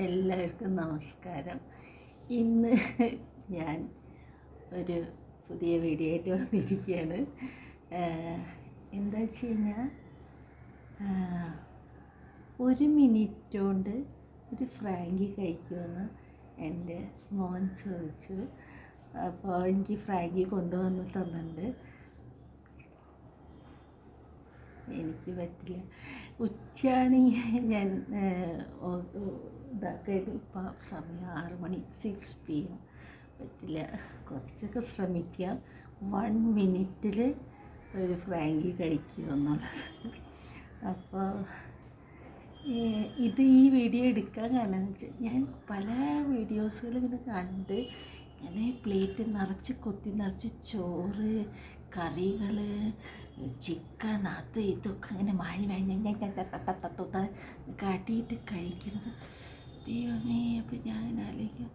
എല്ലാവർക്കും നമസ്കാരം. ഇന്ന് ഞാൻ ഒരു പുതിയ വീഡിയോ ആയിട്ട് വന്നിരിക്കുകയാണ്. എന്താ വെച്ച് കഴിഞ്ഞാൽ ഒരു മിനിറ്റ് കൊണ്ട് ഒരു ഫ്രാങ്കി കഴിക്കുമെന്ന് എന്റെ മോൻ ചോദിച്ചു. അപ്പോൾ എനിക്ക് ഫ്രാങ്കി കൊണ്ടുവന്ന് തന്നിട്ടുണ്ട്. എനിക്ക് പറ്റില്ല. ഉച്ചയാണ് ഞാൻ ഇതാക്കിയത്. ഇപ്പോൾ സമയം ആറ് മണി സിക്സ് പി എം പറ്റില്ല. കുറച്ചൊക്കെ ശ്രമിക്കുക വൺ മിനിറ്റിൽ ഒരു ഫ്രാങ്കി കഴിക്കുക എന്നുള്ളത്. അപ്പോൾ ഇത് ഈ വീഡിയോ എടുക്കാൻ കാരണം വെച്ചാൽ ഞാൻ പല വീഡിയോസുകൾ ഇങ്ങനെ കണ്ട് ഇങ്ങനെ പ്ലേറ്റ് നിറച്ച് കൊത്തി നിറച്ച് ചോറ് കറികൾ ചിക്കൻ അത് ഇതൊക്കെ ഇങ്ങനെ മാലി വാങ്ങി കാട്ടിയിട്ട് കഴിക്കുന്നത് ദൈവമേ അപ്പം ഞാൻ ആലോചിക്കും.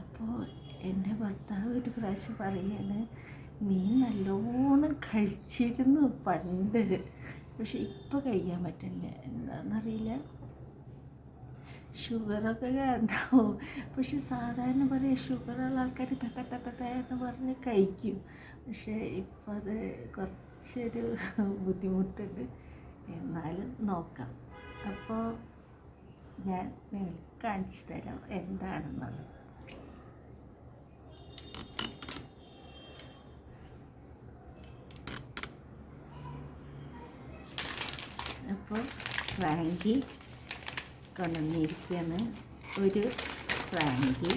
അപ്പോൾ എന്റെ ഭർത്താവ് ഒരു പ്രാവശ്യം പറയാണ് നീ നല്ലോണം കഴിച്ചിരുന്നു പണ്ട് പക്ഷെ ഇപ്പോൾ കഴിക്കാൻ പറ്റില്ല എന്താണെന്നറിയില്ല ഷുഗറൊക്കെ ഉണ്ടാവും. പക്ഷെ സാധാരണ പറയാം ഷുഗറുള്ള ആൾക്കാർ പെപ്പ പെപ്പ പെ എന്ന് പറഞ്ഞ് കഴിക്കും. പക്ഷേ ഇപ്പം അത് കുറച്ചൊരു ബുദ്ധിമുട്ടുണ്ട്. എന്നാലും നോക്കാം. അപ്പോൾ ഞാൻ നിങ്ങൾക്ക് കാണിച്ചു തരാം എന്താണെന്നുള്ളത്. അപ്പോൾ ഫ്രാങ്കി കൊണ്ടുവന്നിരിക്കുകയാണ് ഒരു ഫ്രാങ്കി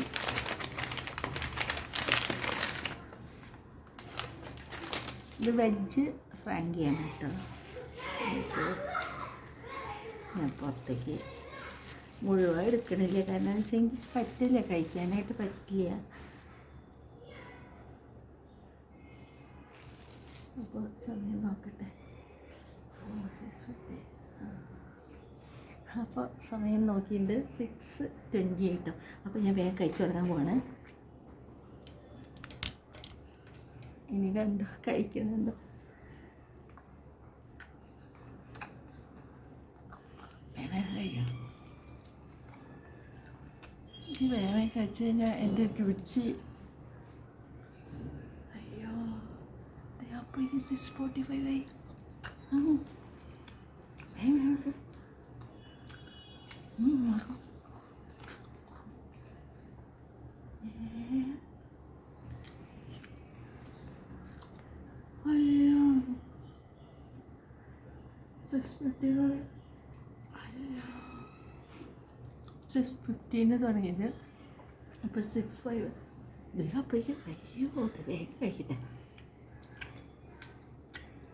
ഇത് വെജ് ഫ്രാങ്കിയാണ് കേട്ടോ. ഞാൻ പുറത്തേക്ക് മുഴുവൻ എടുക്കണില്ല. കാരണം എന്ന് വെച്ചാൽ എനിക്ക് പറ്റില്ല കഴിക്കാനായിട്ട് പറ്റില്ല. അപ്പോൾ സമയം നോക്കട്ടെ അപ്പോൾ സമയം നോക്കിയിട്ട് സിക്സ് ട്വന്റി എയ്റ്റും അപ്പോൾ ഞാൻ വേഗം കഴിച്ചു തുടങ്ങാൻ പോവാണ്. ഇനി കണ്ടോ കഴിക്കുന്നുണ്ടോ? ഈ വേഗം കഴിച്ചു കഴിഞ്ഞാൽ എന്റെ രുചി. അയ്യോ അപ്പോൾ സിക്സ് ഫോർട്ടി ഫൈവ് ആയി. വേഗം 음. 네. 아유. 세스프티를 아유. 세스프티는 사람인데. 아빠 섹스파이브. 내가 아빠 이게 다 이거거든. 애가 이게 다.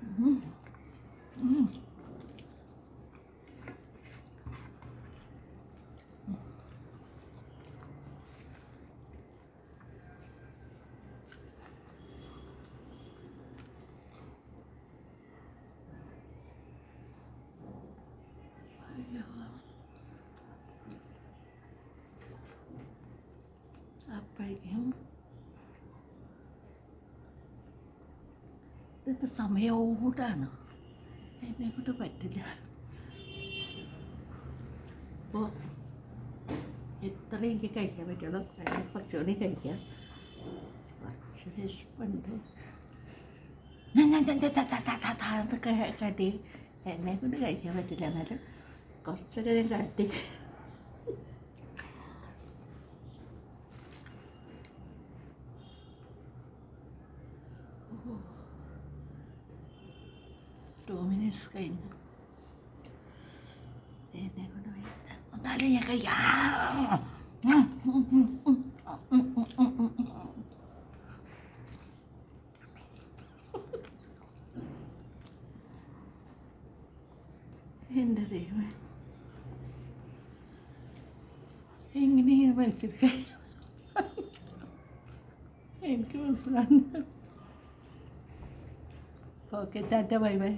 음. 음. 음. അപ്പോഴേക്കും ഇതിപ്പോൾ സമയോടാണ്. എന്നെ കൊണ്ട് പറ്റില്ല. അപ്പോൾ എത്ര എനിക്ക് കഴിക്കാൻ പറ്റുള്ളൂ? കഴിഞ്ഞ കുറച്ചുകൂടി കഴിക്കാം. കുറച്ച് വിശപ്പുണ്ട്. ഞാൻ ഞാൻ ഞാൻ ഞാൻ താ താ താ താ എന്ന് ക- കാട്ടി എന്നെ കൊണ്ട് കഴിക്കാൻ പറ്റില്ല എന്നാലും കുറച്ചൊക്കെ ഞാൻ കാട്ടി. ടു മിനിറ്റ്സ് കഴിഞ്ഞു എന്നെ കൊണ്ട് വേണ്ട ഒന്നാലും ഞാൻ കഴിയാം എന്റെ ദൈവം എങ്ങനെയാണ് മരിച്ചിരിക്കുക എനിക്ക് മനസ്സിലാണ് ഓക്കെ ടാറ്റ ബൈ ബൈ